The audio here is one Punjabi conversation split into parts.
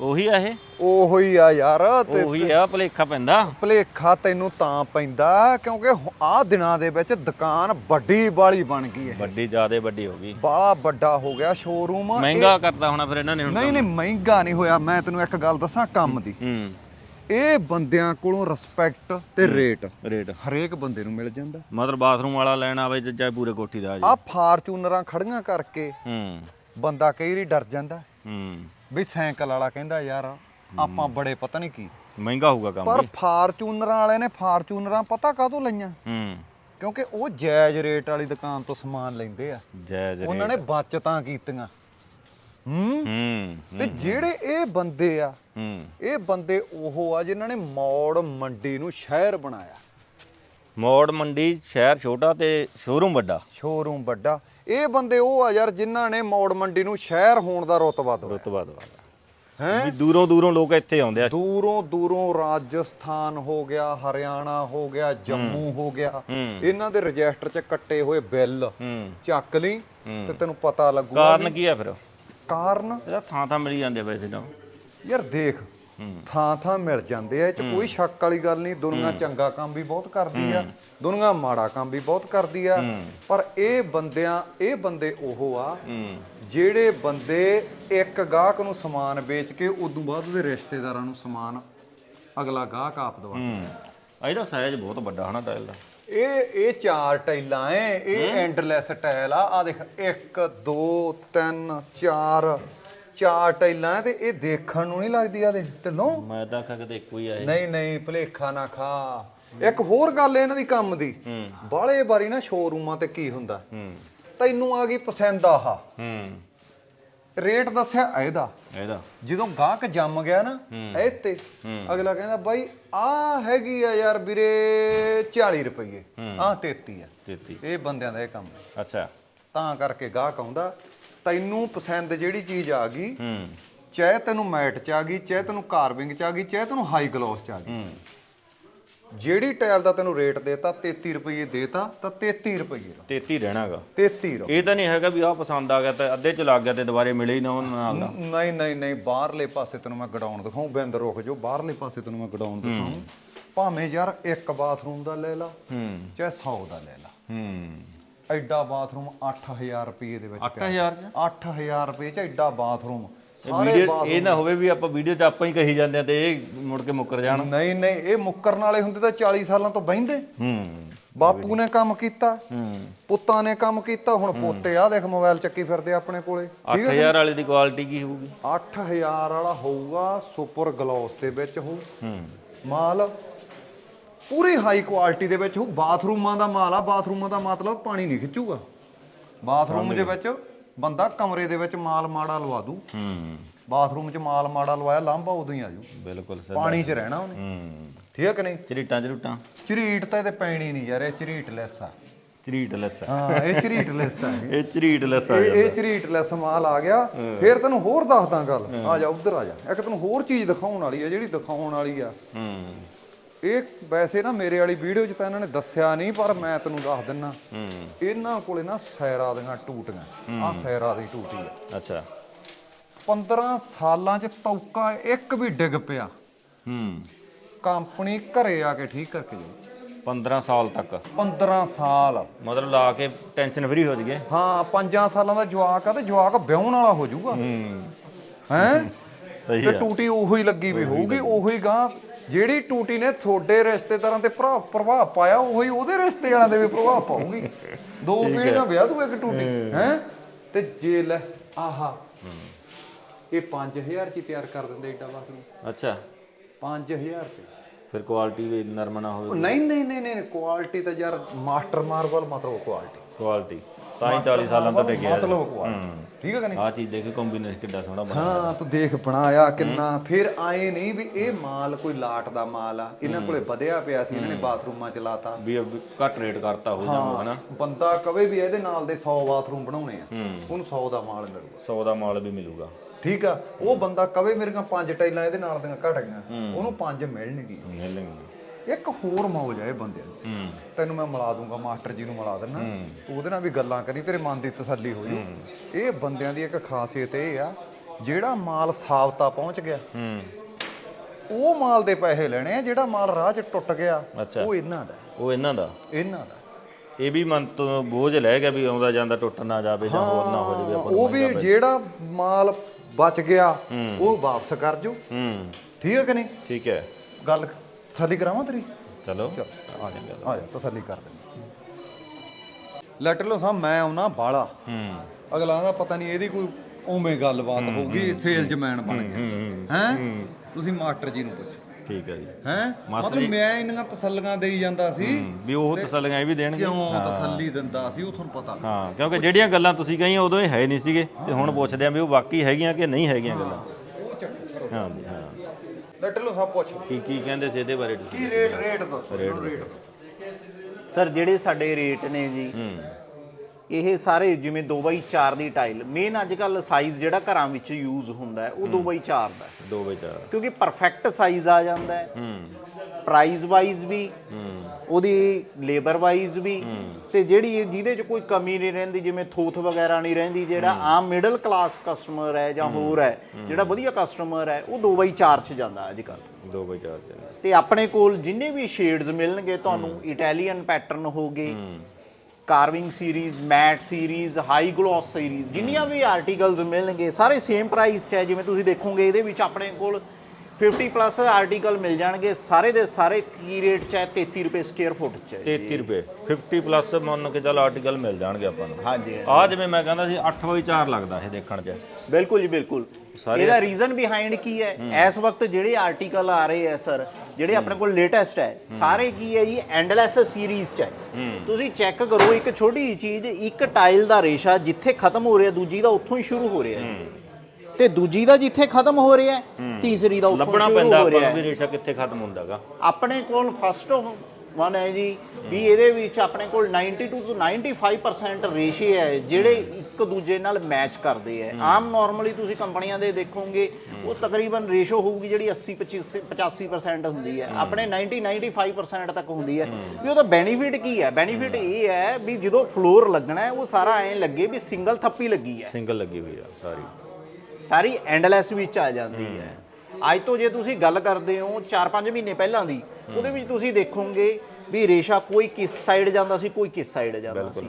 ਉਹੀ ਆ ਇਹ? ਉਹੋ ਹੀ ਆ ਯਾਰ ਤੇ ਉਹੀ ਆ ਭਲੇਖਾ ਪੈਂਦਾ? ਭਲੇਖਾ ਤੈਨੂੰ ਤਾਂ ਪੈਂਦਾ ਕਿਉਂਕਿ ਆਹ ਦਿਨਾਂ ਦੇ ਵਿੱਚ ਦੁਕਾਨ ਵੱਡੀ ਵਾਲੀ ਬਣ ਗਈ ਹੈ ਵੱਡੀ ਜਿਆਦੇ ਵੱਡੀ ਹੋ ਗਈ। ਬਾਲਾ ਵੱਡਾ ਹੋ ਗਿਆ ਸ਼ੋਰੂਮ ਮਹਿੰਗਾ ਕਰਤਾ ਹੋਣਾ ਫਿਰ ਇਹਨਾਂ ਨੇ ਹੁਣ ਨਹੀਂ ਨਹੀਂ ਮਹਿੰਗਾ ਨਹੀਂ ਹੋਇਆ ਮੈਂ ਤੈਨੂੰ ਇੱਕ ਗੱਲ ਦੱਸਾਂ ਕੰਮ ਦੀ। ਹੂੰ। ਇਹ ਬੰਦਿਆਂ ਕੋਲੋਂ ਰਿਸਪੈਕਟ ਤੇ ਰੇਟ ਰੇਟ ਹਰੇਕ ਬੰਦੇ ਨੂੰ ਮਿਲ ਜਾਂਦਾ। ਮਤਲਬ ਬਾਥਰੂਮ ਵਾਲਾ ਲੈਣ ਆਵੇ ਚਾਹੇ ਪੂਰੇ ਕੋਠੀ ਦਾ ਆ ਆ ਜੀ ਫਾਰਚੂਨਰਾਂ ਖੜੀਆਂ ਕਰਕੇ ਹੂੰ। ਬੰਦਾ ਕਈ ਵਾਰੀ ਡਰ ਜਾਂਦਾ। ਹੂੰ। ਵੀ ਸਾਈਕਲ ਵਾਲਾ ਕਹਿੰਦਾ ਯਾਰ ਆਪਾਂ ਬੜੇ ਪਤਾ ਨਹੀਂ ਕੀ। ਮਹਿੰਗਾ ਹੋਊਗਾ ਕੰਮ ਪਰ ਵੀ। ਫਾਰਚੂਨਰਾਂ ਵਾਲੇ ਨੇ ਫਾਰਚੂਨਰਾਂ ਪਤਾ ਕਾਹਤੋਂ ਲਈਆਂ? ਹੂੰ। ਕਿਉਂਕਿ ਉਹ ਜਾਇਜ਼ ਰੇਟ ਵਾਲੀ ਦੁਕਾਨ ਤੋਂ ਸਮਾਨ ਲੈਂਦੇ ਆ। ਜਾਇਜ਼ ਰੇਟ ਉਹਨਾਂ ਨੇ ਬਚਤਾਂ ਕੀਤੀਆਂ। ਹੂੰ? ਹੂੰ ਤੇ ਜਿਹੜੇ ਇਹ ਬੰਦੇ ਆ ਹੂੰ। ਇਹ ਬੰਦੇ ਉਹ ਆ ਜਿਨ੍ਹਾਂ ਨੇ ਮੌੜ ਮੰਡੀ ਨੂੰ ਸ਼ਹਿਰ ਬਣਾਇਆ। ਮੋੜ ਮੰਡੀ ਸ਼ਹਿਰ ਛੋਟਾ ਤੇ ਸ਼ੋਰੂਮ ਵੱਡਾ। ਸ਼ੋਰੂਮ ਵੱਡਾ। ਇਹ ਬੰਦੇ ਉਹ ਆ ਯਾਰ ਜਿਨ੍ਹਾਂ ਨੇ ਮੌੜ ਮੰਡੀ ਨੂੰ ਸ਼ਹਿਰ ਹੋਣ ਦਾ ਰਤਬਾ ਦਵਾਇਆ ਰੁਤਬਾ ਦਵਾਦਾ ਹੈ? ਦੂਰੋਂ ਦੂਰੋਂ ਲੋਕ ਇੱਥੇ ਆਉਂਦੇ ਆ। ਦੂਰੋਂ ਦੂਰੋਂ ਰਾਜਸਥਾਨ ਹੋ ਗਿਆ ਹਰਿਆਣਾ ਹੋ ਗਿਆ ਜੰਮੂ ਹੋ ਗਿਆ। ਇਹਨਾਂ ਦੇ ਰਜਿਸਟਰ 'ਚ ਕੱਟੇ ਹੋਏ ਬਿੱਲ ਚੱਕ ਲਈ। ਤੇ ਤੈਨੂੰ ਪਤਾ ਲੱਗੂਗਾ ਕਾਰਨ ਕੀ ਆ ਫਿਰ? ਕਾਰਨ? ਇਹਦਾ ਥਾਂ ਥਾਂ ਮਿਲੀ ਜਾਂਦੇ ਵੈਸੇ ਤਾਂ। ਯਾਰ ਦੇਖ ਥਾਂ ਥਾਂ ਮਿਲ ਜਾਂਦੇ ਆ ਇਹ ਚ ਕੋਈ ਸ਼ੱਕ ਵਾਲੀ ਗੱਲ ਨਹੀਂ ਦੁਨੀਆ ਚੰਗਾ ਕੰਮ ਵੀ ਬਹੁਤ ਕਰਦੀ ਆ ਦੁਨੀਆ ਮਾੜਾ ਕੰਮ ਵੀ ਬਹੁਤ ਕਰਦੀ ਆ ਪਰ ਇਹ ਬੰਦਿਆਂ ਇਹ ਬੰਦੇ ਉਹ ਆ ਜਿਹੜੇ ਬੰਦੇ ਇੱਕ ਗਾਹਕ ਨੂੰ ਸਮਾਨ ਵੇਚ ਕੇ ਉਦੋਂ ਬਾਅਦ ਉਹਦੇ ਰਿਸ਼ਤੇਦਾਰਾਂ ਨੂੰ ਸਮਾਨ ਅਗਲਾ ਗਾਹਕ ਆਪ ਦਵਾ ਹੂੰ। ਆ ਇਹਦਾ ਸਾਈਜ਼ ਬਹੁਤ ਵੱਡਾ ਹਨਾ ਟਾਇਲ ਦਾ। ਇਹ ਇਹ ਚਾਰ ਟਾਈਲਾਂ ਐ ਇਹ ਐਂਡਲੈਸ ਟਾਈਲ ਆ ਆ ਦੇਖ 1 2 3 4 ਚਾਰ ਟਾਈਲਾਂ ਐ ਤੇ ਇਹ ਦੇਖਣ ਨੂੰ ਨਹੀਂ ਲੱਗਦੀ ਆ ਦੇਖ ਢਿੱਲੋਂ? ਮੈਂ ਤਾਂ ਆਖਿਆ ਕਿਤੇ ਇੱਕੋ ਹੀ ਆ ਇਹ ਨਹੀਂ ਨਹੀਂ ਭਲੇਖਾ ਨਾ ਖਾ। ਇੱਕ ਹੋਰ ਗੱਲ ਇਹਨਾਂ ਦੀ ਕੰਮ ਦੀ। ਹੂੰ। ਬਾਹਲੇ ਵਾਰੀ ਨਾ ਸ਼ੋਰੂਮਾਂ ਤੇ ਕੀ ਹੁੰਦਾ? ਹੂੰ। ਤੈਨੂੰ ਆ ਗਈ ਪਸੰਦ ਆਹ। ਹੂੰ। ਰੇਟ ਦੱਸਿਆ ਇਹਦਾ। ਇਹਦਾ। ਜਦੋਂ ਗਾਹਕ ਜੰਮ ਗਿਆ ਨਾ ਇਹ ਤੇ ਅਗਲਾ ਕਹਿੰਦਾ ਬਾਈ ਆ ਹੈਗੀ ਆ ਯਾਰ ਵੀਰੇ 40 ਰੁਪਏ ਆ 33 ਆ। 33 ਇਹ ਬੰਦਿਆਂ ਦਾ ਇਹ ਕੰਮ। ਹੈ। ਅੱਛਾ। ਤਾਂ ਕਰਕੇ ਗਾਹਕ ਆਉਂਦਾ ਤੈਨੂੰ ਪਸੰਦ ਜਿਹੜੀ ਚੀਜ਼ ਆ ਗਈ ਹੂੰ। ਚਾਹੇ ਤੈਨੂੰ ਮੈਟ ਚ ਆ ਗਈ ਚਾਹੇ ਤੈਨੂੰ ਕਾਰਵਿੰਗ ਚ ਆ ਗਈ ਚਾਹੇ ਤੈਨੂੰ ਹਾਈ ਗਲੋਸ ਚ ਆ ਗਈ। ਹੂੰ। ਜਿਹੜੀ ਟਾਇਲ ਦਾ ਤੈਨੂੰ ਰੇਟ ਦੇਤਾ 33 ਰੁਪਏ ਦੇਤਾ ਤਾਂ 33 ਰੁਪਏ ਦਾ। 33 ਰਹਿਣਾਗਾ। 33 ਰੁਪਏ ਇਹ ਤਾਂ ਨਹੀਂ ਹੈਗਾ ਵੀ ਆਹ ਪਸੰਦ ਆ ਗਿਆ ਤੇ ਅੱਧੇ ਚ ਲੱਗ ਗਿਆ ਤੇ ਦੁਬਾਰੇ ਮਿਲੇ ਹੀ ਨਾ ਉਹਨਾਂ ਨਾਲ ਦਾ। ਨਹੀਂ ਨਹੀਂ ਨਹੀਂ ਬਾਹਰਲੇ ਪਾਸੇ ਤੈਨੂੰ ਮੈਂ ਗਡਾਊਨ ਦਿਖਾਉਂ। ਬਿੰਦ ਰੁਕ ਜੋ ਬਾਹਰਲੇ ਪਾਸੇ ਤੈਨੂੰ ਮੈਂ ਗਡਾਊਨ ਦਿਖਾਉਂ। ਭਾਵੇਂ ਯਾਰ ਇੱਕ ਬਾਥਰੂਮ ਦਾ ਲੈ ਲਾ ਹੂੰ। ਚਾਹੇ 100 ਦਾ ਲੈ ਲਾ। ਹੂੰ। ਐਡਾ ਬਾਥਰੂਮ 8000 ਰੁਪਏ ਦੇ ਵਿੱਚ 8000 ਚ? 8000 ਰੁਪਏ ਚ ਐਡਾ ਬਾਥਰੂਮ। ਵੀਡੀਓ ਇਹ ਨਾ ਹੋਵੇ ਵੀ ਆਪਾਂ ਵੀਡੀਓ ਚ ਆਪਾਂ ਹੀ ਕਹੀ ਜਾਂਦੇ ਆ ਤੇ ਇਹ ਮੁੜ ਕੇ ਮੁੱਕਰ ਜਾਣ। ਨਹੀਂ ਨਹੀਂ ਇਹ ਮੁੱਕਰਨ ਵਾਲੇ ਹੁੰਦੇ ਤਾਂ 40 ਸਾਲਾਂ ਤੋਂ ਬਹਿੰਦੇ। ਹੂੰ। ਬਾਪੂ ਨੇ ਕੰਮ ਕੀਤਾ। ਹੂੰ। ਪੁੱਤਾਂ ਨੇ ਕੰਮ ਕੀਤਾ। ਹੁਣ ਪੋਤੇ ਆ ਦੇਖ ਮੋਬਾਈਲ ਚੱਕੀ ਫਿਰਦੇ ਆਪਣੇ ਕੋਲੇ। 8000 ਵਾਲੇ ਦੀ ਕੁਆਲਿਟੀ ਕੀ ਹੋਊਗੀ? 8000 ਵਾਲਾ ਹੋਊਗਾ ਸੁਪਰ ਗਲੋਸ ਦੇ ਵਿੱਚ ਹੋਊ। ਹੂੰ। ਮਾਲ ਪੂਰੀ ਹਾਈ ਕੁਆਲਿਟੀ ਦੇ ਵਿੱਚ ਹੋਊ ਬਾਥਰੂਮਾਂ ਦਾ ਮਾਲ ਆ ਬਾਥਰੂਮਾਂ ਦਾ ਮਤਲਬ ਪਾਣੀ ਨਹੀਂ ਖਿੱਚੂਗਾ। ਬਾਥਰੂਮ ਦੇ ਵਿੱਚ ਬੰਦਾ ਕਮਰੇ ਦੇ ਵਿੱਚ ਮਾਲ ਮਾੜਾ ਲਵਾ ਦੂ। ਹੂੰ। ਬਾਥਰੂਮ 'ਚ ਮਾਲ ਮਾੜਾ ਲਵਾਇਆ ਲਾਂਭਾ ਉਦੋਂ ਹੀ ਆਜੂ ਬਿਲਕੁਲ ਸਰ ਪਾਣੀ 'ਚ ਰਹਿਣਾ ਉਹਨੇ। ਹੂੰ। ਠੀਕ ਹੈ ਕਿ ਨਹੀਂ? ਚਰੀਟਾਂ ਚਰੂਟਾਂ ਝਰੀਟ ਤਾਂ ਇਹਦੇ ਪੈਣੀ ਨਹੀਂ ਯਾਰ ਇਹ ਝਰੀਟ ਲੈਸ ਆ। ਚਰੀਟ ਲੱਸਾ ਹਾਂ ਇਹ ਝਰੀਟ ਲੈਸ ਆ। ਇਹ। ਇਹ ਚਰੀਟ ਲੱਸਾ ਇਹ ਇਹ ਝਰੀਟ ਲੈਸ ਮਾਲ ਆ ਗਿਆ। ਫਿਰ ਤੈਨੂੰ ਹੋਰ ਦੱਸਦਾ ਗੱਲ। ਆ ਜਾ ਉਧਰ ਆ ਜਾ। ਇੱਕ ਤੈਨੂੰ ਹੋਰ ਚੀਜ਼ ਦਿਖਾਉਣ ਵਾਲੀ ਆ ਜਿਹੜੀ ਦਿਖਾਉਣ ਵਾਲੀ ਆ। ਹੂੰ। ਇਹ ਵੈਸੇ ਨਾ ਮੇਰੇ ਵਾਲੀ ਵੀਡੀਓ 'ਚ ਤਾਂ ਇਹਨਾਂ ਨੇ ਦੱਸਿਆ ਨਹੀਂ ਪਰ ਮੈਂ ਤੈਨੂੰ ਦੱਸ ਦਿੰਨਾ। ਇਹਨਾਂ ਕੋਲੇ ਨਾ ਸੈਰਾ ਦੀਆਂ ਟੂਟੀਆਂ। ਆ ਸੈਰਾ ਦੀ ਟੂਟੀ ਆ। ਅੱਛਾ। 15 ਸਾਲਾਂ 'ਚ ਤੌਕਾ ਇੱਕ ਵੀ ਡਿੱਗ ਪਿਆ। ਹੂੰ। ਕੰਪਨੀ ਘਰੇ ਆ ਕੇ ਠੀਕ ਕਰਕੇ ਜਾਊ। 15 ਸਾਲ ਤੱਕ। 15 ਸਾਲ। ਮਤਲਬ ਲਾ ਕੇ ਟੈਨਸ਼ਨ ਫਰੀ ਹੋ ਜਗੇ ਹਾਂ 5 ਸਾਲਾਂ ਦਾ ਜਵਾਕ ਆ ਤੇ ਜਵਾਕ ਵਿਆਹਣ ਵਾਲਾ ਹੋ ਜਾਊਗਾ ਹੂੰ। ਹੈ? ਸਹੀ ਤੇ ਟੂਟੀ ਉਹੋ ਹੀ ਲੱਗੀ ਵੀ ਹੋਊਗੀ ਉਹੋ ਹੀ ਗਾਂ ਜਿਹੜੀ ਟੂਟੀ ਨੇ ਤੁਹਾਡੇ ਰਿਸ਼ਤੇਦਾਰਾਂ ਤੇ ਪ੍ਰਭਾਵ ਪ੍ਰਭਾਵ ਪਾਇਆ ਉਹੋ ਉਹਦੇ ਰਿਸ਼ਤੇ ਵਾਲਿਆਂ ਦੇ ਵੀ ਪ੍ਰਭਾਵ ਪਾਊਗੀ। ਦੋ ਪੀੜ੍ਹੀਆਂ ਵਿਆਹ ਦੂ ਇੱਕ ਟੂਟੀ ਹੈ। ਤੇ ਜੇ ਲੈ ਆਹਾ। ਇਹ 5000 ਚ ਤਿਆਰ ਕਰ ਦਿੰਦੇ ਏਡਾ ਬਾਥਰੂਮ ਅੱਛਾ। 5000 ਚ। ਫਿਰ ਕੁਆਲਿਟੀ ਵੀ ਨਰਮ ਨਾ ਹੋਵੇ। ਨਹੀਂ ਨਹੀਂ ਨਹੀਂ ਨਹੀਂ ਕੁਆਲਿਟੀ ਤਾਂ ਯਾਰ ਮਾਸਟਰ ਮਾਰਬਲ ਮਤਲਬ ਕੁਆਲਿਟੀ ਕੁਆਲਿਟੀ ਤਾਂ ਹੀ 40 ਸਾਲਾਂ ਤੋਂ ਟਿਕਿਆ। ਮਤਲਬ ਕੁਆਲਿਟੀ ਠੀਕ ਹੈ ਕਿ ਨਹੀਂ? ਆ ਚੀਜ਼ ਦੇਖੀ ਕੰਬੀਨੇਸ਼ਨ ਕਿੱਡਾ ਸੋਹਣਾ ਬਣਿਆ ਹਾਂ ਤੂੰ ਦੇਖ ਬਣਾਇਆ ਕਿੰਨਾ। ਫਿਰ ਆਏ ਨਹੀਂ ਵੀ ਇਹ ਮਾਲ ਕੋਈ ਲਾਟ ਦਾ ਮਾਲ ਆ। ਇਹਨਾਂ ਕੋਲੇ ਵਧਿਆ ਪਿਆ ਸੀ ਇਹਨਾਂ ਨੇ ਬਾਥਰੂਮਾਂ ਚ ਲਾਤਾ। ਵੀ ਘੱਟ ਰੇਟ ਕਰਤਾ ਹੋ ਜਾਊਗਾ ਹਨਾ? ਬੰਦਾ ਕਵੇ ਵੀ ਇਹਦੇ ਨਾਲ ਦੇ 100 ਬਾਥਰੂਮ ਬਣਾਉਣੇ ਆ। ਉਹਨੂੰ 100 ਦਾ ਮਾਲ ਮਿਲੂਗਾ। 100 ਦਾ ਮਾਲ ਵੀ ਮਿਲੂਗਾ। ਠੀਕ ਆ ਉਹ ਬੰਦਾ ਕਵੇ ਮੇਰੀਆਂ ਪੰਜ ਟਾਈਲਾਂ ਇਹਦੇ ਨਾਲ ਦੀਆਂ ਘਟ ਗਈਆਂ। ਉਹਨੂੰ ਪੰਜ ਮਿਲਣਗੀਆਂ। ਮਿਲਣਗੇ ਇੱਕ ਹੋਰ ਮੌਜ ਆ ਇਹ ਬੰਦਿਆਂ ਦੀ। ਤੈਨੂੰ ਮੈਂ ਮਿਲਾ ਦੂੰਗਾ ਮਾਸਟਰ ਜੀ ਨੂੰ ਮਿਲਾ ਦਿੰਨਾ। ਤੂੰ ਉਹਦੇ ਨਾਲ ਵੀ ਗੱਲਾਂ ਕਰੀ ਤੇਰੇ ਮਨ ਦੀ ਤਸੱਲੀ ਹੋ ਜੂ। ਇਹ ਬੰਦਿਆਂ ਦੀ ਇੱਕ ਖਾਸੀਅਤ ਇਹ ਆ ਜਿਹੜਾ ਮਾਲ ਸਾਬਤਾ ਪਹੁੰਚ ਗਿਆ ਉਹ ਮਾਲ ਦੇ ਪੈਸੇ ਲੈਣੇ ਆ ਜਿਹੜਾ ਮਾਲ ਰਾਹ 'ਚ ਟੁੱਟ ਗਿਆ। ਉਹ ਇਹਨਾਂ ਦਾ। ਉਹ ਇਹਨਾਂ ਦਾ? ਇਹਨਾਂ ਦਾ। ਇਹ ਵੀ ਮਨ ਤੋਂ ਬੋਝ ਲੈ ਗਿਆ ਵੀ ਆਉਂਦਾ ਜਾਂਦਾ ਟੁੱਟ ਨਾ ਜਾਵੇ ਜਾਂ ਹੋਰ ਨਾ ਹੋ ਜਾਵੇ ਆਪਾਂ ਉਹ ਵੀ ਜਿਹੜਾ ਮਾਲ ਬਚ ਗਿਆ ਉਹ ਵਾਪਸ ਕਰ ਜੋ। ਹੂੰ। ਠੀਕ ਹੈ ਕਿ ਨਹੀਂ? ਠੀਕ ਹੈ। ਗੱਲ ਤਸੱਲੀ ਕਰਾਵਾਂ ਤੇਰੀ? ਚਲੋ। ਆ ਜਾ ਆ ਜਾ ਤਸੱਲੀ ਕਰ ਦੇ। ਲੈਟਰ ਲੋ ਸਾਂ ਮੈਂ ਆਉਣਾ ਬਾਲਾ ਹੂੰ। ਅਗਲਾ ਦਾ ਪਤਾ ਨਹੀਂ ਇਹਦੀ ਕੋਈ ਉਵੇਂ ਗੱਲਬਾਤ ਹੋਊਗੀ ਸੇਲਜ਼ਮੈਨ ਬਣ ਗਿਆ ਹੈ ਤੁਸੀਂ ਮਾਸਟਰ ਜੀ ਨੂੰ ਪੁੱਛੋ। ਠੀਕ ਹੈ ਜੀ। ਹੈ? ਮਤਲਬ ਮੈਂ ਇੰਨੀਆਂ ਤਸੱਲੀਆਂ ਦੇਈ ਜਾਂਦਾ ਸੀ ਵੀ ਉਹ ਤਸੱਲੀਆਂ ਇਹ ਵੀ ਦੇਣਗੇ। ਕਿਉਂ ਤਸੱਲੀ ਦਿੰਦਾ ਸੀ ਉਹ ਤੁਹਾਨੂੰ ਪਤਾ। ਹਾਂ ਕਿਉਂਕਿ ਜਿਹੜੀਆਂ ਗੱਲਾਂ ਤੁਸੀਂ ਕਹੀਆਂ ਉਦੋਂ ਇਹ ਹੈ ਨਹੀਂ ਸੀਗੇ। ਤੇ ਹੁਣ ਪੁੱਛਦੇ ਆ ਵੀ ਉਹ ਵਾਕਈ ਹੈਗੀਆਂ ਕਿ ਨਹੀਂ ਹੈਗੀਆਂ ਗੱਲਾਂ। ਉਹ ਚੱਕਰ ਕਰੋ। ਹਾਂ ਜੀ। ਹਾਂ ਲੈਟਰ ਲੋ ਸਭ ਪੁੱਛ ਕੀ ਕੀ ਕਹਿੰਦੇ ਸੀ ਇਹਦੇ ਬਾਰੇ? ਤੁਸੀਂ ਕੀ ਰੇਟ ਰੇਟ ਦੱਸੋ ਰੇਟ ਰੇਟ ਸਰ ਜਿਹੜੇ ਸਾਡੇ ਰੇਟ ਨੇ ਜੀ ਹੂੰ। ਇਹ ਸਾਰੇ ਜਿਵੇਂ 2x4 ਦੀ ਟਾਈਲ ਮੇਨ ਅੱਜ ਕੱਲ ਸਾਈਜ਼ ਜਿਹੜਾ ਘਰਾਂ ਵਿੱਚ ਯੂਜ਼ ਹੁੰਦਾ ਹੈ ਉਹ 2x4 ਦਾ ਹੈ। 2 ਵਜੇ 4 ਕਿਉਂਕਿ ਪਰਫੈਕਟ ਸਾਈਜ਼ ਆ ਜਾਂਦਾ ਹੈ। ਹੂੰ। ਪ੍ਰਾਈਸ ਵਾਈਜ਼ ਵੀ ਉਹਦੀ ਲੇਬਰ ਵਾਈਜ਼ ਵੀ ਤੇ ਜਿਹੜੀ ਜਿਹਦੇ 'ਚ ਕੋਈ ਕਮੀ ਨਹੀਂ ਰਹਿੰਦੀ ਜਿਵੇਂ ਥੋਥ ਵਗੈਰਾ ਨਹੀਂ ਰਹਿੰਦੀ ਜਿਹੜਾ ਆਮ ਮਿਡਲ ਕਲਾਸ ਕਸਟਮਰ ਹੈ ਜਾਂ ਹੋਰ ਹੈ ਜਿਹੜਾ ਵਧੀਆ ਕਸਟਮਰ ਹੈ ਉਹ 2x4 ਚ ਜਾਂਦਾ ਅੱਜ ਕੱਲ 2 ਵਜੇ 4 ਚੱਲ ਤੇ ਆਪਣੇ ਕੋਲ ਜਿੰਨੇ ਵੀ ਸ਼ੇਡਸ ਮਿਲਣਗੇ ਤੁਹਾਨੂੰ ਇਟਾਲੀਅਨ ਪੈਟਰਨ ਹੋਗੇ carving series matt series high gloss series ਜਿੰਨੀਆਂ ਵੀ ਆਰਟੀਕਲਸ ਮਿਲਣਗੇ ਸਾਰੇ ਸੇਮ ਪ੍ਰਾਈਸ 'ਚ ਹੈ ਜਿਵੇਂ ਤੁਸੀਂ ਦੇਖੋਗੇ ਇਹਦੇ ਵਿੱਚ ਆਪਣੇ ਕੋਲ 50 ਪਲੱਸ ਆਰਟੀਕਲ ਮਿਲ ਜਾਣਗੇ ਸਾਰੇ ਦੇ ਸਾਰੇ ਕੀ ਰੇਟ 'ਚ ਹੈ? 33 ਰੁਪਏ ਸਕੁਅਰ ਫੁੱਟ 'ਚ ਹੈ 33 ਰੁਪਏ। 50 ਪਲੱਸ ਮੰਨ ਕੇ ਚੱਲ ਆਰਟੀਕਲ ਮਿਲ ਜਾਣਗੇ ਆਪਾਂ ਨੂੰ। ਹਾਂਜੀ ਆ ਜਿਵੇਂ ਮੈਂ ਕਹਿੰਦਾ ਸੀ 8 ਵਜੇ 4 ਲੱਗਦਾ ਇਹ ਦੇਖਣ 'ਚ। ਬਿਲਕੁਲ ਜੀ ਬਿਲਕੁਲ। ਇਹਦਾ ਰੀਜ਼ਨ ਬਿਹਾਈਂਡ ਕੀ ਹੈ? ਇਸ ਵਕਤ ਜਿਹੜੇ ਆਰਟੀਕਲ ਆ ਰਹੇ ਹੈ ਸਰ ਜਿਹੜੇ ਆਪਣੇ ਕੋਲ ਲੇਟੈਸਟ ਹੈ ਸਾਰੇ ਕੀ ਹੈ ਜੀ? ਐਂਡਲੈਸ ਸੀਰੀਜ਼ ਚ ਹੈ। ਤੁਸੀਂ ਚੈੱਕ ਕਰੋ ਇੱਕ ਛੋਟੀ ਚੀਜ਼ ਇੱਕ ਟਾਈਲ ਦਾ ਰੇਸ਼ਾ ਜਿੱਥੇ ਖਤਮ ਹੋ ਰਿਹਾ ਦੂਜੀ ਦਾ ਉੱਥੋਂ ਹੀ ਸ਼ੁਰੂ ਹੋ ਰਿਹਾ ਹੈ। ਤੇ ਦੂਜੀ ਦਾ ਜਿੱਥੇ ਖਤਮ ਹੋ ਰਿਹਾ ਹੈ ਤੀਸਰੀ ਦਾ ਉੱਥੋਂ ਲੱਭਣਾ ਸ਼ੁਰੂ ਪੈਂਦਾ ਹੋ ਆਪਾਂ ਰਿਹਾ ਨੂੰ ਹੈ ਵੀ ਰੇਸ਼ਾ ਕਿੱਥੇ ਖਤਮ ਹੁੰਦਾਗਾ। ਆਪਣੇ ਕੋਲ ਫਸਟ ਆਫ ਵਨ ਹੈ ਜੀ ਵੀ ਇਹਦੇ ਵਿੱਚ ਆਪਣੇ ਕੋਲ 92 ਤੋਂ 95% ਰੇਸ਼ੇ ਹੈ ਜਿਹੜੇ ਇੱਕ ਦੂਜੇ ਨਾਲ ਮੈਚ ਕਰਦੇ ਹੈ। ਆਮ ਨਾਰਮਲੀ ਤੁਸੀਂ ਕੰਪਨੀਆਂ ਦੇ ਦੇਖੋਗੇ ਉਹ ਤਕਰੀਬਨ ਰੇਸ਼ੋ ਹੋਊਗੀ ਜਿਹੜੀ 80 25 85% ਹੁੰਦੀ ਹੈ। ਆਪਣੇ 90 95% ਤੱਕ ਹੁੰਦੀ ਹੈ। ਵੀ ਉਹਦਾ ਬੈਨੀਫਿਟ ਕੀ ਹੈ? ਬੈਨੀਫਿਟ ਇਹ ਹੈ ਵੀ ਜਦੋਂ ਫਲੋਰ ਲੱਗਣਾ ਹੈ ਉਹ ਸਾਰਾ ਐਂ ਲੱਗੇ ਵੀ ਸਿੰਗਲ ਥੱਪੀ ਲੱਗੀ ਹੈ। ਸਿੰਗਲ ਲੱਗੀ ਹੋਈ ਆ ਸਾਰੀ। ਸਾਰੀ ਐਂਡਲੈਸ ਵਿੱਚ ਆ ਜਾਂਦੀ ਹੈ। ਅੱਜ ਤੋਂ ਜੇ ਤੁਸੀਂ ਗੱਲ ਕਰਦੇ ਹੋ 4-5 ਮਹੀਨੇ ਪਹਿਲਾਂ ਦੀ ਉਹਦੇ ਵਿੱਚ ਤੁਸੀਂ ਦੇਖੋਗੇ ਵੀ ਰੇਸ਼ਾ ਕੋਈ ਕਿਸ ਸਾਈਡ ਜਾਂਦਾ ਸੀ ਕੋਈ ਕਿਸ ਸਾਈਡ ਜਾਂਦਾ ਸੀ।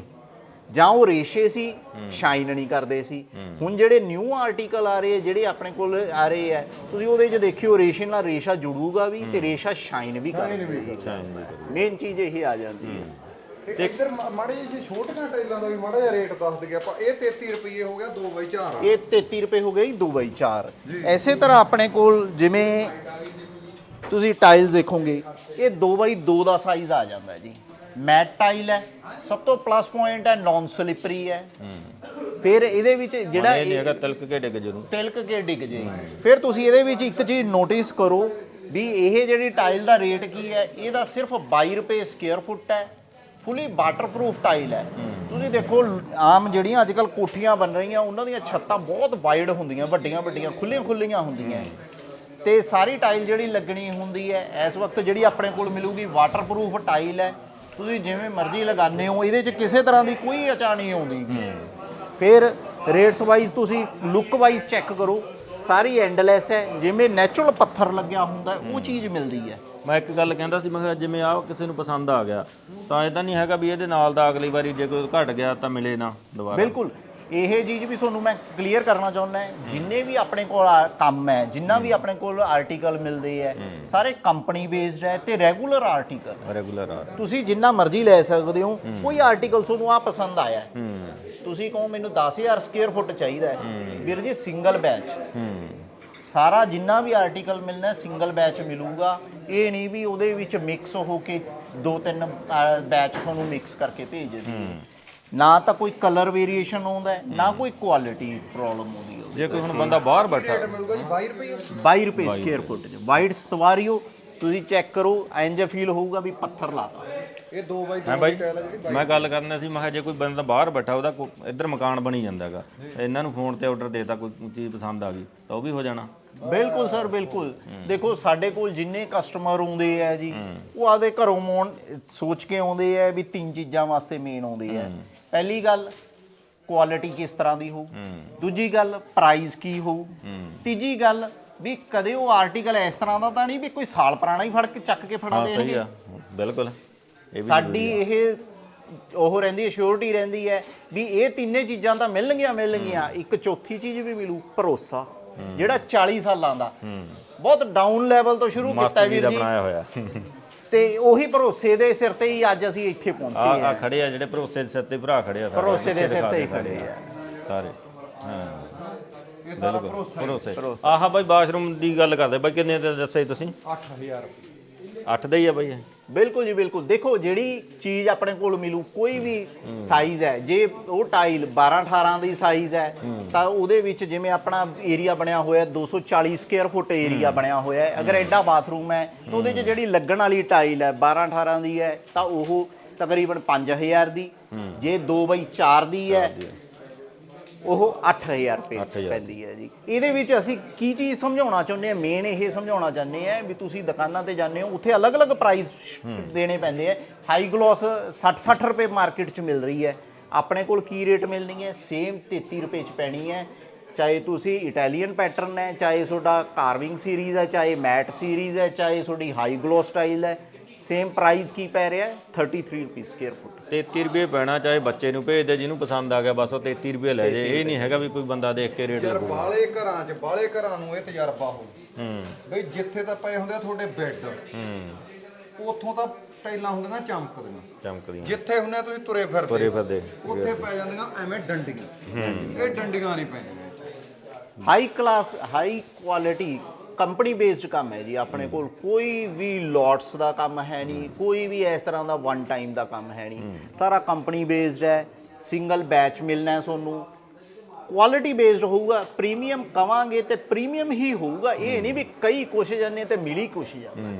ਜਾਂ ਉਹ ਰੇਸ਼ੇ ਸੀ ਸ਼ਾਈਨ ਨਹੀਂ ਕਰਦੇ ਸੀ। ਹੁਣ ਜਿਹੜੇ ਨਿਊ ਆਰਟੀਕਲ ਆ ਰਹੇ ਜਿਹੜੇ ਆਪਣੇ ਕੋਲ ਆ ਰਹੇ ਆ ਤੁਸੀਂ ਉਹਦੇ 'ਚ ਦੇਖਿਓ ਰੇਸ਼ੇ ਨਾਲ ਰੇਸ਼ਾ ਜੁੜੂਗਾ ਵੀ ਤੇ ਰੇਸ਼ਾ ਸ਼ਾਈਨ ਵੀ ਕਰੇਗਾ। ਮੇਨ ਚੀਜ਼ ਇਹ ਆ ਜਾਂਦੀ ਹੈ। ਤੇ ਇੱਧਰ ਮਾ- ਮਾੜੇ ਜਿਹੇ ਜੇ ਛੋਟੀਆਂ ਟਾਈਲਾਂ ਦਾ ਵੀ ਮਾੜਾ ਜਿਹਾ ਰੇਟ ਦੱਸ ਦਈਏ ਆਪਾਂ ਇਹ 33 ਰੁਪਏ ਹੋ ਗਿਆ 2 ਬਾਈ 4 ਆ। ਇਹ 33 ਰੁਪਏ ਹੋ ਗਈ 2 ਬਾਈ 4 ਐਸੇ ਤਰ੍ਹਾਂ ਆਪਣੇ ਕੋਲ ਜਿਵੇਂ ਤੁਸੀਂ ਟਾਈਲਸ ਦੇਖੋਗੇ ਇਹ 2 ਬਾਈ 2 ਦਾ ਸਾਈਜ਼ ਆ ਜਾਂਦਾ ਹੈ ਜੀ। ਮੈਟ ਟਾਈਲ ਹੈ ਸਭ ਤੋਂ ਪਲੱਸ ਪੁਆਇੰਟ ਹੈ ਨਾਨ ਸਲਿਪਰੀ ਹੈ। ਫਿਰ ਇਹਦੇ ਵਿੱਚ ਜਿਹੜਾ ਇਹ ਨਹੀਂ ਇਹ ਹੈਗਾ ਤਿਲਕ ਕੇ ਡਿੱਗ ਜਰੂ ਤਿਲਕ ਕੇ ਡਿੱਗ ਜੇ। ਫਿਰ ਤੁਸੀਂ ਇਹਦੇ ਵਿੱਚ ਇੱਕ ਚੀਜ਼ ਨੋਟਿਸ ਕਰੋ ਵੀ ਇਹ ਜਿਹੜੀ ਟਾਈਲ ਦਾ ਰੇਟ ਕੀ ਹੈ ਇਹਦਾ ਸਿਰਫ 22 ਰੁਪਏ ਸਕੁਅਰ ਫੁੱਟ ਹੈ। ਫੁੱਲੀ ਵਾਟਰਪ੍ਰੂਫ ਟਾਈਲ ਹੈ। ਤੁਸੀਂ ਦੇਖੋ ਆਮ ਜਿਹੜੀਆਂ ਅੱਜਕੱਲ ਕੋਠੀਆਂ ਬਣ ਰਹੀਆਂ ਉਹਨਾਂ ਦੀਆਂ ਛੱਤਾਂ ਬਹੁਤ ਵਾਈਡ ਹੁੰਦੀਆਂ ਵੱਡੀਆਂ ਵੱਡੀਆਂ ਖੁੱਲੀਆਂ ਖੁੱਲੀਆਂ ਹੁੰਦੀਆਂ ਤੇ ਸਾਰੀ ਟਾਈਲ ਜਿਹੜੀ ਲੱਗਣੀ ਹੁੰਦੀ ਹੈ ਇਸ ਵਕਤ ਜਿਹੜੀ ਆਪਣੇ ਕੋਲ ਮਿਲੂਗੀ ਵਾਟਰਪ੍ਰੂਫ ਟਾਈਲ ਹੈ। ਤੁਸੀਂ ਜਿਵੇਂ ਮਰਜ਼ੀ ਲਗਾਉਂਦੇ ਹੋ ਇਹਦੇ 'ਚ ਕਿਸੇ ਤਰ੍ਹਾਂ ਦੀ ਕੋਈ ਅਚਾ ਨਹੀਂ ਆਉਂਦੀ। ਫਿਰ ਰੇਟਸ ਵਾਈਜ਼ ਤੁਸੀਂ ਲੁੱਕ ਵਾਈਜ਼ ਚੈੱਕ ਕਰੋ ਸਾਰੀ ਐਂਡਲੈਸ ਹੈ ਜਿਵੇਂ ਨੈਚੁਰਲ ਪੱਥਰ ਲੱਗਿਆ ਹੁੰਦਾ ਉਹ ਚੀਜ਼ ਮਿਲਦੀ ਹੈ। ਮੈਂ ਇੱਕ ਗੱਲ ਕਹਿੰਦਾ ਸੀ ਮੈਂ ਕਿਹਾ ਜਿਵੇਂ ਆ ਕਿਸੇ ਨੂੰ ਪਸੰਦ ਆ ਗਿਆ ਤਾਂ ਇਹ ਤਾਂ ਨਹੀਂ ਹੈਗਾ ਵੀ ਇਹਦੇ ਨਾਲ ਦਾ ਅਗਲੀ ਵਾਰੀ ਜੇ ਕੋਈ ਘਟ ਗਿਆ ਤਾਂ ਮਿਲੇ ਨਾ ਦੁਬਾਰਾ। ਬਿਲਕੁਲ। ਇਹ ਚੀਜ਼ ਵੀ ਤੁਹਾਨੂੰ ਮੈਂ ਕਲੀਅਰ ਕਰਨਾ ਚਾਹੁੰਦਾ ਹਾਂ। ਜਿੰਨੇ ਵੀ ਆਪਣੇ ਕੋਲ ਆ- ਕੰਮ ਹੈ ਜਿੰਨਾ ਵੀ ਆਪਣੇ ਕੋਲ ਆਰਟੀਕਲ ਮਿਲਦੇ ਹੈ ਸਾਰੇ ਕੰਪਨੀ ਬੇਸਡ ਹੈ ਤੇ ਰੈਗੂਲਰ ਆਰਟੀਕਲ ਰੈਗੂਲਰ ਆ ਤੁਸੀਂ ਜਿੰਨਾ ਮਰਜ਼ੀ ਲੈ ਸਕਦੇ ਹੋ ਕੋਈ ਆਰਟੀਕਲ ਤੁਹਾਨੂੰ ਆ ਪਸੰਦ ਆਇਆ। ਹੈ। ਹੂੰ ਤੁਸੀਂ ਕਹੋ ਮੈਨੂੰ 10000 ਸਕੁਅਰ ਫੁੱਟ ਚਾਹੀਦਾ ਹੈ। ਵੀਰ ਜੀ ਸਿੰਗਲ ਬੈਚ ਸਾਰਾ ਜਿੰਨਾ ਵੀ ਆਰਟੀਕਲ ਮਿਲਣਾ ਸਿੰਗਲ ਬੈਚ ਮਿਲੂਗਾ। ਇਹ ਨਹੀਂ ਵੀ ਉਹਦੇ ਵਿੱਚ ਮਿਕਸ ਹੋ ਕੇ ਦੋ ਤਿੰਨ ਬੈਚ ਤੁਹਾਨੂੰ ਮਿਕਸ ਕਰਕੇ ਭੇਜ ਦੇਣਗੇ ਨਾ ਤਾਂ ਕੋਈ ਕਲਰ ਵੇਰੀਏਸ਼ਨ ਆਉਂਦਾ ਹੈ ਨਾ ਕੋਈ ਕੁਆਲਿਟੀ ਪ੍ਰੋਬਲਮ ਆਉਂਦੀ ਹੈ ਜੇ ਕੋਈ ਹੁਣ ਬੰਦਾ ਬਾਹਰ ਬੈਠਾ ਮਿਲੂਗਾ ਜੀ 22 ਰੁਪਏ 22 ਰੁਪਏ ਸਕੁਅਰ ਫੁੱਟ ਚ। ਵਾਈਡ ਸਤਵਾਰੀਓ ਤੁਸੀਂ ਚੈੱਕ ਕਰੋ ਇੰਜ ਫੀਲ ਹੋਊਗਾ ਵੀ ਪੱਥਰ ਲਾਤਾ। ਇਹ 2 ਬਾਈ 2 ਹੈ ਬਾਈ? ਟਾਈਲ ਆ ਜਿਹੜੀ ਮੈਂ ਗੱਲ ਕਰਨਾ ਸੀ ਮੈਂ ਕਿਹਾ ਜੇ ਕੋਈ ਬੰਦਾ ਬਾਹਰ ਬੈਠਾ ਉਹਦਾ ਕੋ- ਇੱਧਰ ਮਕਾਨ ਬਣੀ ਜਾਂਦਾ ਹੈਗਾ ਇਹਨਾਂ ਨੂੰ ਫੋਨ ਤੇ ਆਰਡਰ ਦੇਤਾ ਕੋਈ ਚੀਜ਼ ਪਸੰਦ ਆ ਗਈ ਤਾਂ ਉਹ ਵੀ ਹੋ ਜਾਣਾ। ਬਿਲਕੁਲ ਸਰ ਬਿਲਕੁਲ। ਦੇਖੋ ਸਾਡੇ ਕੋਲ ਜਿੰਨੇ ਕਸਟਮਰ ਆਉਂਦੇ ਆ ਜੀ ਉਹ ਆਦੇ ਘਰੋਂ ਮੋਣ ਸੋਚ ਕੇ ਆਉਂਦੇ ਆ ਵੀ ਤਿੰਨ ਚੀਜ਼ਾਂ ਵਾਸਤੇ ਮੇਨ ਆਉਂਦੇ ਆ। ਪਹਿਲੀ ਗੱਲ ਕੁਆਲਿਟੀ ਕਿਸ ਤਰ੍ਹਾਂ ਦੀ ਹੋਊ? ਦੂਜੀ ਗੱਲ ਪ੍ਰਾਈਸ ਕੀ ਹੋਊ? ਤੀਜੀ ਗੱਲ ਵੀ ਕਦੇ ਉਹ ਆਰਟੀਕਲ ਇਸ ਤਰ੍ਹਾਂ ਦਾ ਤਾਂ ਨਹੀਂ ਵੀ ਕੋਈ ਸਾਲ ਪੁਰਾਣਾ ਹੀ ਫੜ ਕੇ ਚੱਕ ਕੇ ਫੜਾ ਹਾਂ ਸਹੀ ਦੇਣਗੇ ਆ ਬਿਲਕੁਲ। ਸਾਡੀ ਇਹ ਉਹ ਰਹਿੰਦੀ ਹੈ ਸ਼ੋਰਟੀ ਰਹਿੰਦੀ ਹੈ ਵੀ ਇਹ ਤਿੰਨੇ ਚੀਜ਼ਾਂ ਤਾਂ ਮਿਲਣਗੀਆਂ ਮਿਲਣਗੀਆਂ। ਇੱਕ ਚੌਥੀ ਚੀਜ਼ ਵੀ ਮਿਲੂ ਭਰੋਸਾ ਜਿਹੜਾ 40 ਸਾਲਾਂ ਦਾ। ਬਹੁਤ ਡਾਊਨ ਲੈਵਲ ਤੋਂ ਸ਼ੁਰੂ ਕੀਤਾ ਵੀਰ ਦਾ ਜੀ। ਬਣਾਇਆ ਹੋਇਆ। ਤੇ ਉਹੀ ਭਰੋਸੇ ਦੇ ਸਿਰ ਤੇ ਹੀ ਅੱਜ ਅਸੀਂ ਇੱਥੇ ਆ ਪਹੁੰਚੇ ਆ ਹਾਂ। ਖੜੇ ਆ ਜਿਹੜੇ ਭਰੋਸੇ ਦੇ ਸਿਰ ਤੇ ਭਰਾ ਖੜੇ ਆ। ਭਰੋਸੇ ਦੇ ਸਿਰ ਤੇ ਹੀ ਖੜੇ ਆ। ਸਾਰੇ। ਹਾਂ। ਇਹ ਸਾਰਾ ਬਿਲਕੁਲ ਭਰੋਸਾ ਭਰੋਸੇ। ਆਹ ਬਾਈ ਬਾਥਰੂਮ ਦੀ ਗੱਲ ਕਰਦੇ। ਬਾਈ ਕਿੰਨੇ ਦੇ ਦੱਸੇ ਤੁਸੀਂ? 8000 ਰੁਪਏ 8 ਦੇ ਹੀ ਆ ਬਾਈ ਇਹ। ਬਿਲਕੁਲ ਜੀ, ਬਿਲਕੁਲ। ਦੇਖੋ, ਜਿਹੜੀ ਚੀਜ਼ ਆਪਣੇ ਕੋਲ ਮਿਲੂ, ਕੋਈ ਵੀ ਸਾਈਜ਼ ਹੈ, ਜੇ ਉਹ ਟਾਈਲ 12 18 ਦੀ ਸਾਈਜ਼ ਹੈ, ਤਾਂ ਉਹਦੇ ਵਿੱਚ ਜਿਵੇਂ ਆਪਣਾ ਏਰੀਆ ਬਣਿਆ ਹੋਇਆ 240 ਸਕੁਅਰ ਫੁੱਟ ਏਰੀਆ ਬਣਿਆ ਹੋਇਆ ਹੈ। ਅਗਰ ਐਡਾ ਬਾਥਰੂਮ ਹੈ, ਤਾਂ ਉਹਦੇ 'ਚ ਜਿਹੜੀ ਲੱਗਣ ਵਾਲੀ ਟਾਈਲ ਹੈ 12 18 ਦੀ ਹੈ, ਤਾਂ ਉਹ ਤਕਰੀਬਨ 5000 ਦੀ। ਜੇ 2 ਬਾਈ 4 ਦੀ ਹੈ ਉਹ 8000 ਰੁਪਏ 8000 ਪੈਂਦੀ ਹੈ ਜੀ। ਇਹਦੇ ਵਿੱਚ ਅਸੀਂ ਕੀ ਚੀਜ਼ ਸਮਝਾਉਣਾ ਚਾਹੁੰਦੇ ਆ ਮੇਨ ਇਹ ਸਮਝਾਉਣਾ ਚਾਹੁੰਦੇ ਆ ਵੀ ਤੁਸੀਂ ਦੁਕਾਨਾਂ ਤੇ ਜਾਂਦੇ ਹੋ ਉੱਥੇ ਅਲੱਗ-ਅਲੱਗ ਪ੍ਰਾਈਸ ਦੇਣੇ ਪੈਂਦੇ ਆ। ਹਾਈ ਗਲੋਸ 60-60 ਰੁਪਏ ਮਾਰਕੀਟ 'ਚ ਮਿਲ ਰਹੀ ਹੈ। ਆਪਣੇ ਕੋਲ ਕੀ ਰੇਟ ਮਿਲਣੀ ਹੈ? ਸੇਮ 33 ਰੁਪਏ 'ਚ ਪੈਣੀ ਹੈ। ਚਾਹੇ ਤੁਸੀਂ ਇਟਾਲੀਅਨ ਪੈਟਰਨ ਹੈ ਚਾਹੇ ਤੁਹਾਡਾ ਕਾਰਵਿੰਗ ਸੀਰੀਜ਼ ਹੈ ਚਾਹੇ ਮੈਟ ਸੀਰੀਜ਼ ਹੈ ਚਾਹੇ ਤੁਹਾਡੀ ਹਾਈ ਗਲੋ ਸਟਾਈਲ ਹੈ। ਸੇਮ ਪ੍ਰਾਈਸ ਕੀ ਪੈ ਰਿਹਾ ਹੈ? 33 ਰੁਪਏ ਸਕੁਅਰ ਫੁੱਟ 33 ਰੁਪਏ ਪੈਣਾ ਚਾਹੇ ਬੱਚੇ ਨੂੰ ਭੇਜ ਦੇ ਜਿਹਨੂੰ ਪਸੰਦ ਆ ਗਿਆ ਬਸ ਉਹ 33 ਰੁਪਏ ਲੈ ਜੇ। ਇਹ ਨਹੀਂ ਹੈਗਾ ਵੀ ਕੋਈ ਬੰਦਾ ਦੇਖ ਕੇ ਰੇਟ ਯਾਰ ਬਾਲੇ ਘਰਾਂ 'ਚ ਬਾਲੇ ਘਰਾਂ ਨੂੰ ਇਹ ਤਜਰਬਾ ਹੋ ਹੂੰ। ਬਈ ਜਿੱਥੇ ਤਾਂ ਪਏ ਹੁੰਦੇ ਆ ਤੁਹਾਡੇ ਬੈੱਡ ਹੂੰ। ਉੱਥੋਂ ਤਾਂ ਟਾਈਲਾਂ ਹੁੰਦੀਆਂ ਚਮਕਦੀਆਂ। ਚਮਕਦੀਆਂ। ਜਿੱਥੇ ਹੁੰਨੇ ਤੁਸੀਂ ਤੁਰੇ ਤੁਰੇ ਫਿਰਦੇ। ਫਿਰਦੇ ਉੱਥੇ ਪੈ ਜਾਂਦੀਆਂ ਐਵੇਂ ਡੰਡੀਆਂ। ਇਹ ਡੰਡੀਆਂ ਨਹੀਂ ਪੈਂਦੀਆਂ। High class high quality company based ਕੰਮ ਹੈ ਜੀ ਆਪਣੇ ਕੋਲ। ਕੋਈ ਵੀ ਲੋਟਸ ਦਾ ਕੰਮ ਹੈ ਨਹੀਂ ਕੋਈ ਵੀ ਇਸ ਤਰ੍ਹਾਂ ਦਾ ਵਨ ਟਾਈਮ ਦਾ ਕੰਮ ਹੈ ਨਹੀਂ। ਸਾਰਾ ਕੰਪਨੀ ਬੇਸਡ ਹੈ ਸਿੰਗਲ ਬੈਚ ਮਿਲਣਾ ਹੈ ਤੁਹਾਨੂੰ। ਕੁਆਲਿਟੀ ਬੇਸਡ ਹੋਊਗਾ ਪ੍ਰੀਮੀਅਮ ਕਵਾਂਗੇ ਤੇ ਪ੍ਰੀਮੀਅਮ ਹੀ ਹੋਊਗਾ। ਇਹ ਨਹੀਂ ਵੀ ਕਈ ਕੁਛ ਜਾਂਦੇ ਤੇ ਮਿਲੀ ਕੁਛ ਜਾਂਦੇ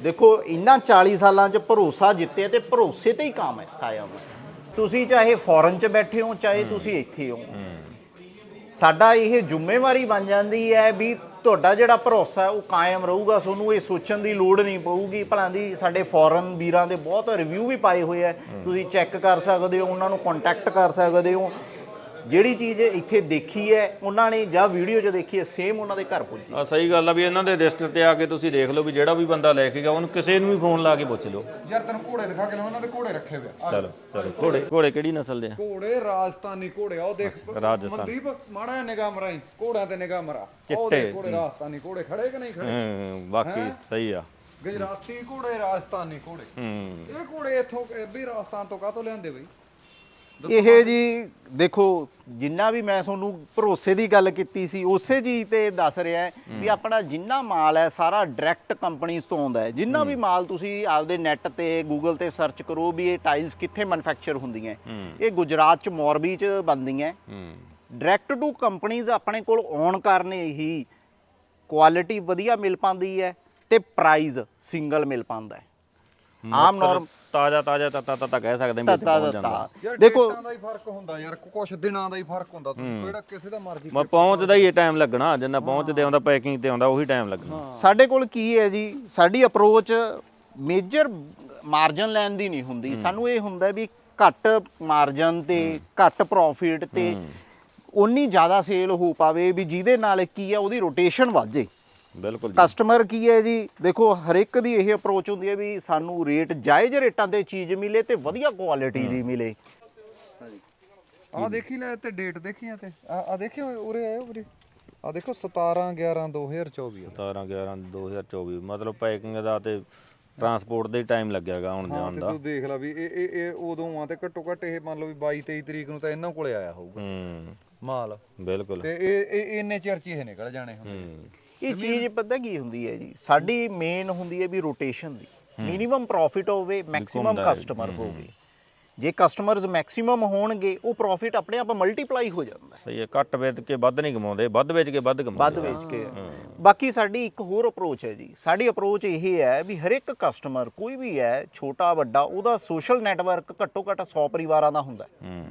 ਦੇਖੋ ਇਹਨਾਂ 40 ਸਾਲਾਂ 'ਚ ਭਰੋਸਾ ਜਿੱਤਿਆ ਤੇ ਭਰੋਸੇ ਤੇ ਹੀ ਕੰਮ ਹੈ ਕਾਇਮ। ਤੁਸੀਂ ਚਾਹੇ ਫੋਰਨ 'ਚ ਬੈਠੇ ਹੋ ਚਾਹੇ ਤੁਸੀਂ ਇੱਥੇ ਹੋ। ਸਾਡਾ ਇਹ ਜ਼ਿੰਮੇਵਾਰੀ ਬਣ ਜਾਂਦੀ ਹੈ ਵੀ ਤੁਹਾਡਾ ਜਿਹੜਾ ਭਰੋਸਾ ਹੈ ਉਹ ਕਾਇਮ ਰਹੂਗਾ ਤੁਹਾਨੂੰ ਇਹ ਸੋਚਣ ਦੀ ਲੋੜ ਨਹੀਂ ਪਊਗੀ। ਭਲਾਂ ਦੀ ਸਾਡੇ ਫੋਰਨ ਵੀਰਾਂ ਦੇ ਬਹੁਤ ਰਿਵਿਊ ਵੀ ਪਾਏ ਹੋਏ ਆ। ਤੁਸੀਂ ਚੈੱਕ ਕਰ ਸਕਦੇ ਹੋ ਉਹਨਾਂ ਨੂੰ ਕੰਟੈਕਟ ਕਰ ਸਕਦੇ ਹੋ। ਜਿਹੜੀ ਚੀਜ਼ ਇੱਥੇ ਦੇਖੀ ਹੈ ਉਹਨਾਂ ਨੇ ਜਾਂ ਵੀਡੀਓ 'ਚ ਦੇਖੀ ਹੈ ਸੇਮ ਉਹਨਾਂ ਦੇ ਘਰ ਪੁੱਜੀ। ਆ ਸਹੀ ਗੱਲ ਆ ਵੀ ਇਹਨਾਂ ਦੇ ਰਜਿਸਟਰ ਤੇ ਆ ਕੇ ਤੁਸੀਂ ਦੇਖ ਲਓ ਵੀ ਜਿਹੜਾ ਵੀ ਬੰਦਾ ਲੈ ਕੇ ਗਿਆ ਉਹਨੂੰ ਕਿਸੇ ਨੂੰ ਵੀ ਫੋਨ ਲਾ ਕੇ ਪੁੱਛ ਲਓ। ਯਾਰ ਤੈਨੂੰ ਘੋੜੇ ਦਿਖਾ ਕੇ ਲਿਆਵਾਂ ਉਹਨਾਂ ਦੇ ਘੋੜੇ ਰੱਖੇ ਹੋਏ ਆ। ਚਲੋ ਚਲੋ ਘੋੜੇ। ਘੋੜੇ ਕਿਹੜੀ ਨਸਲ ਦੇ ਆ? ਘੋੜੇ ਰਾਜਸਥਾਨੀ ਘੋੜੇ ਆ ਉਹ ਦੇਖ। ਰਾਜਸਥਾਨ। ਮਨਦੀਪ ਮਾੜਾ ਜਿਹਾ ਨਿਗਾਹ ਮਰਾਈ ਘੋੜਿਆਂ ਤੇ ਨਿਗਾਹ ਮਰਾ। ਉਹ ਦੇਖ ਘੋੜੇ ਰਾਜਸਥਾਨੀ ਘੋੜੇ ਖੜੇ ਕਿ ਨਹੀਂ ਖੜੇ? ਹੂੰ ਬਾਕੀ ਸਹੀ ਆ। ਗੁਜਰਾਤੀ ਘੋੜੇ ਰਾਜਸਥਾਨੀ ਘੋੜੇ। ਹੂੰ। ਇਹ ਘੋੜੇ ਇੱਥੋਂ ਇਹ ਵੀ ਰਾਜਸਥਾਨ ਤੋਂ ਕਾਹਤੋਂ ਲਿਆਂਦੇ ਬਈ? ਇਹ ਜੀ ਦੇਖੋ ਜਿੰਨਾ ਵੀ ਮੈਂ ਤੁਹਾਨੂੰ ਭਰੋਸੇ ਦੀ ਗੱਲ ਕੀਤੀ ਸੀ ਉਸੇ ਚੀਜ਼ ਤੇ ਦੱਸ ਰਿਹਾ ਵੀ ਆਪਣਾ ਜਿੰਨਾ ਮਾਲ ਹੈ ਸਾਰਾ ਡਾਇਰੈਕਟ ਕੰਪਨੀਆਂ ਤੋਂ ਆਉਂਦਾ ਹੈ। ਜਿੰਨਾ ਵੀ ਮਾਲ ਤੁਸੀਂ ਆਪਦੇ ਨੈਟ ਤੇ ਗੂਗਲ ਤੇ ਸਰਚ ਕਰੋ ਵੀ ਇਹ ਟਾਈਲਸ ਕਿੱਥੇ ਮੈਨੂਫੈਕਚਰ ਹੁੰਦੀਆਂ ਇਹ ਗੁਜਰਾਤ ਚ ਮੋਰਬੀ ਚ ਬਣਦੀਆਂ ਡਾਇਰੈਕਟ ਟੂ ਕੰਪਨੀਆਂ ਆਪਣੇ ਕੋਲ ਆਉਣ ਕਰਨੇ ਹੀ ਕੁਆਲਿਟੀ ਵਧੀਆ ਮਿਲ ਪਾਉਂਦੀ ਹੈ ਤੇ ਪ੍ਰਾਈਸ ਸਿੰਗਲ ਮਿਲ ਪਾਉਂਦਾ ਹੈ। ਆਮ ਨਾਰਮ ਤਾਜ਼ਾ ਤਾਜ਼ਾ ਤਤਾ ਤਤਾ ਕਹਿ ਸਕਦੇ ਤਤਾ ਪਹੁੰਚ ਜਾਂਦਾ। ਯਾਰ ਦੇਖੋ ਡੇਟਾਂ ਦਾ ਹੀ ਫ਼ਰਕ ਹੁੰਦਾ ਯਾਰ ਕੁਝ ਦਿਨਾਂ ਦਾ ਹੀ ਫ਼ਰਕ ਹੁੰਦਾ। ਤੁਸੀਂ ਕਿਹੜਾ ਕਿਸੇ ਦਾ ਮਰਜ਼ੀ ਮੈਂ ਪਹੁੰਚਦਾ ਹੀ ਇਹ ਟਾਈਮ ਲੱਗਣਾ ਜਿੰਨਾ ਪਹੁੰਚਦੇ ਆਉਂਦਾ ਪੈਕਿੰਗ ਤੇ ਆਉਂਦਾ ਉਹੀ ਟਾਈਮ ਲੱਗਣਾ। ਸਾਡੇ ਕੋਲ ਕੀ ਹੈ ਜੀ ਸਾਡੀ ਅਪਰੋਚ ਮੇਜਰ ਮਾਰਜਨ ਲੈਣ ਦੀ ਨਹੀਂ ਹੁੰਦੀ। ਸਾਨੂੰ ਇਹ ਹੁੰਦਾ ਵੀ ਘੱਟ ਮਾਰਜਨ ਤੇ ਘੱਟ ਪ੍ਰੋਫਿਟ ਤੇ ਉਨੀ ਜ਼ਿਆਦਾ ਸੇਲ ਹੋ ਪਾਵੇ ਵੀ ਜਿਹਦੇ ਨਾਲ ਕੀ ਹੈ ਉਹਦੀ ਰੋਟੇਸ਼ਨ ਵੱਧ। ਜੇ ਬਿਲਕੁਲ ਜੀ। ਕਸਟਮਰ ਕੀ ਹੈ ਜੀ? ਦੇਖੋ ਹਰ ਇੱਕ ਦੀ ਇਹ ਅਪਰੋਚ ਹੁੰਦੀ ਹੈ ਵੀ ਸਾਨੂੰ ਰੇਟ ਜਾਇਜ਼ ਰੇਟਾਂ ਤੇ ਚੀਜ਼ ਮਿਲੇ ਤੇ ਵਧੀਆ ਕੁਆਲਿਟੀ ਦੀ ਮਿਲੇ। ਆ ਦੇਖੀ ਲੈ ਤੇ ਡੇਟ ਦੇਖੀਆਂ ਤੇ। ਆ ਆ ਦੇਖਿਓ ਉਰੇ ਆਇਓ ਉਰੇ। ਆ ਦੇਖੋ 17 11 2024 ਆ 17 11 2024 ਮਤਲਬ ਪੈਕਿੰਗ ਦਾ ਤੇ ਟਰਾਂਸਪੋਰਟ ਦੇ ਟਾਈਮ ਲੱਗਿਆਗਾ ਆਉਣ ਹਾਂ ਜਾਣ ਤੇ ਦਾ। ਤੂੰ ਦੇਖ ਲੈ ਵੀ ਇਹ ਇਹ ਇਹ ਉਦੋਂ ਆ ਤੇ ਘੱਟੋ ਘੱਟ ਇਹ ਮੰਨ ਲਓ ਵੀ 22 23 ਤਰੀਕ ਨੂੰ ਤਾਂ ਇਹਨਾਂ ਕੋਲੇ ਆਇਆ ਹੋਊਗਾ। ਹੂੰ। ਮਾਲ। ਬਿਲਕੁਲ। ਤੇ ਇਹ ਇਹ ਇੰਨੇ ਚਿਰ ਚ ਹੀ ਇਹ ਨਿਕਲ ਜਾਣੇ ਹੁੰਦੇ। ਹੂੰ। ਇਹ ਚੀਜ਼ ਪਤਾ ਕੀ ਹੁੰਦੀ ਹੈ ਜੀ? ਸਾਡੀ ਮੇਨ ਹੁੰਦੀ ਹੈ ਵੀ ਰੋਟੇਸ਼ਨ ਦੀ। ਮਿਨੀਮਮ ਪ੍ਰੋਫਿਟ ਹੋਵੇ ਮੈਕਸਿਮਮ। ਕਸਟਮਰ ਹੋਵੇ। ਜੇ ਕਸਟਮਰਸ ਮੈਕਸਿਮਮ ਹੋਣਗੇ ਉਹ ਪ੍ਰੋਫਿਟ ਆਪਣੇ ਆਪ ਮਲਟੀਪਲਾਈ ਹੋ ਜਾਂਦਾ ਹੈ। ਸਹੀ ਹੈ ਘੱਟ ਵੇਚ ਕੇ ਵੱਧ ਨਹੀਂ ਕਮਾਉਂਦੇ ਵੱਧ ਵੇਚ ਕੇ ਵੱਧ ਵੱਧ ਕਮਾਉਂਦੇ ਵੇਚ ਕੇ। ਬਾਕੀ ਸਾਡੀ ਇੱਕ ਹੋਰ ਅਪਰੋਚ ਹੈ ਜੀ। ਸਾਡੀ ਅਪਰੋਚ ਇਹ ਹੈ ਵੀ ਹਰ ਇੱਕ ਕਸਟਮਰ ਕੋਈ ਵੀ ਹੈ ਛੋਟਾ ਵੱਡਾ ਉਹਦਾ ਸੋਸ਼ਲ ਨੈਟਵਰਕ ਘੱਟੋ ਘੱਟ 100 ਪਰਿਵਾਰਾਂ ਦਾ ਹੁੰਦਾ ਹੈ।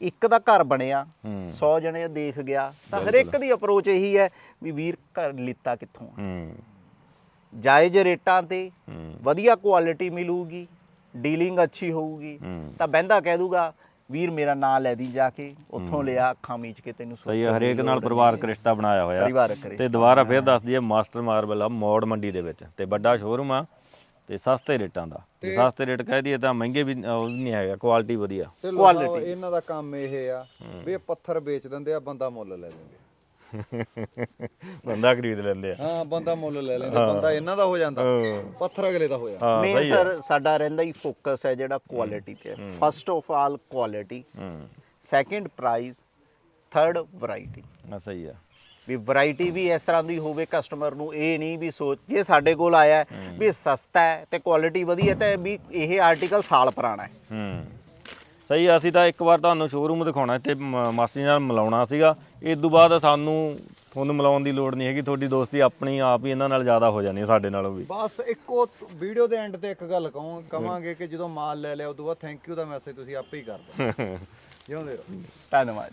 ਹੂੰ ਇੱਕ ਦਾ ਘਰ ਬਣਿਆ ਹੂੰ। 100 ਜਣੇ ਦੇਖ ਗਿਆ ਤਾਂ ਹਰ ਇੱਕ ਦੀ ਅਪਰੋਚ ਇਹੀ ਹੈ ਵੀ ਵੀਰ ਘਰ ਲਿੱਤਾ ਕਿੱਥੋਂ? ਹੂੰ। ਜਾਇਜ਼ ਰੇਟਾਂ ਤੇ ਹੂੰ। ਵਧੀਆ ਕੁਆਲਿਟੀ ਮਿਲੂਗੀ ਡੀਲਿੰਗ ਅੱਛੀ ਹੋਊਗੀ ਹੂੰ। ਤਾਂ ਬੰਦਾ ਕਹਿ ਦੂਗਾ ਵੀਰ ਮੇਰਾ ਨਾਂ ਲੈ ਦੀ ਜਾ ਕੇ ਉੱਥੋਂ ਲਿਆ ਅੱਖਾਂ ਮੀਚ ਕੇ ਤੈਨੂੰ ਸਹੀ ਹੈ ਹਰੇਕ ਨਾਲ ਲੋੜ ਪਰਿਵਾਰਕ ਰਿਸ਼ਤਾ ਬਣਾਇਆ ਹੋਇਆ। ਤੇ ਦੁਬਾਰਾ ਫੇਰ ਦੱਸ ਦਈਏ ਮਾਸਟਰ ਮਾਰਬਲ ਆ ਮੋੜ ਮੰਡੀ ਦੇ ਵਿੱਚ। ਤੇ ਵੱਡਾ ਸ਼ੋਰੂਮ ਆ ਤੇ ਸਸਤੇ ਰੇਟਾਂ ਦਾ। ਜੇ ਸਸਤੇ ਰੇਟ ਕਹਿ ਦਈਏ ਤਾਂ ਮਹਿੰਗੇ ਵੀ ਉਹ ਨਹੀਂ ਹੈਗਾ ਕੁਆਲਿਟੀ ਵਧੀਆ। ਤੇ ਲੋਕਾਂ ਇਹਨਾਂ ਦਾ ਕੰਮ ਇਹ ਆ ਵੀ ਇਹ ਪੱਥਰ ਵੇਚ ਦਿੰਦੇ ਆ ਬੰਦਾ ਮੁੱਲ ਲੈ ਲੈਂਦੇ ਬੰਦਾ ਖਰੀਦ ਲੈਂਦੇ ਆ। ਹਾਂ ਬੰਦਾ ਮੁੱਲ ਲੈ ਲੈਂਦੇ ਬੰਦਾ ਇਹਨਾਂ ਦਾ ਹੋ ਜਾਂਦਾ ਪੱਥਰ ਅਗਲੇ ਦਾ ਹੋ ਜਾਂਦਾ। ਹਾਂ ਮੇਨ ਸਹੀ ਹੈ ਸਰ ਸਾਡਾ ਰਹਿੰਦਾ ਹੀ ਫੋਕਸ ਹੈ ਜਿਹੜਾ ਕੁਆਲਿਟੀ ਤੇ। ਫਸਟ ਆਫ ਆਲ ਕੁਆਲਿਟੀ ਹੂੰ। ਸੈਕੰਡ ਪ੍ਰਾਈਸ ਥਰਡ ਵੈਰਾਈਟੀ ਆ ਸਹੀ ਆ। ਵੀ ਵੈਰਾਈਟੀ ਵੀ ਇਸ ਤਰ੍ਹਾਂ ਦੀ ਹੋਵੇ ਕਸਟਮਰ ਨੂੰ ਇਹ ਨਹੀਂ ਵੀ ਸੋਚ ਜੇ ਸਾਡੇ ਕੋਲ ਆਇਆ ਵੀ ਸਸਤਾ ਹੈ ਤੇ ਕੁਆਲਿਟੀ ਵਧੀਆ ਤੇ ਵੀ ਇਹ ਆਰਟੀਕਲ ਸਾਲ ਪੁਰਾਣਾ ਹੈ। ਹੂੰ। ਸਹੀ ਆ, ਅਸੀਂ ਤਾਂ ਇੱਕ ਵਾਰ ਤੁਹਾਨੂੰ ਸ਼ੋਰੂਮ ਦਿਖਾਉਣਾ ਇੱਥੇ ਮ- ਮਾਸੀ ਨਾਲ ਮਿਲਾਉਣਾ ਸੀਗਾ। ਇਸ ਤੋਂ ਬਾਅਦ ਸਾਨੂੰ ਤੁਹਾਨੂੰ ਮਿਲਾਉਣ ਦੀ ਲੋੜ ਨਹੀਂ ਹੈਗੀ ਤੁਹਾਡੀ ਦੋਸਤੀ ਆਪਣੀ ਆਪ ਹੀ ਇਹਨਾਂ ਨਾਲ ਜ਼ਿਆਦਾ ਹੋ ਜਾਣੀ ਹੈ ਸਾਡੇ ਨਾਲੋਂ ਵੀ। ਬਸ ਇੱਕੋ ਵੀਡੀਓ ਦੇ ਐਂਡ ਤੇ ਇੱਕ ਗੱਲ ਕਹੂੰ ਕਵਾਂਗੇ ਕਿ ਜਦੋਂ ਮਾਲ ਲੈ ਲਿਆ ਉਦੋਂ ਬਾਅਦ ਥੈਂਕ ਯੂ ਦਾ ਮੈਸੇਜ ਤੁਸੀਂ ਆਪੇ ਹੀ ਕਰ ਦਿਓ। ਜਿਉਂਦੇ ਰਹੋ। ਧੰਨਵਾਦ।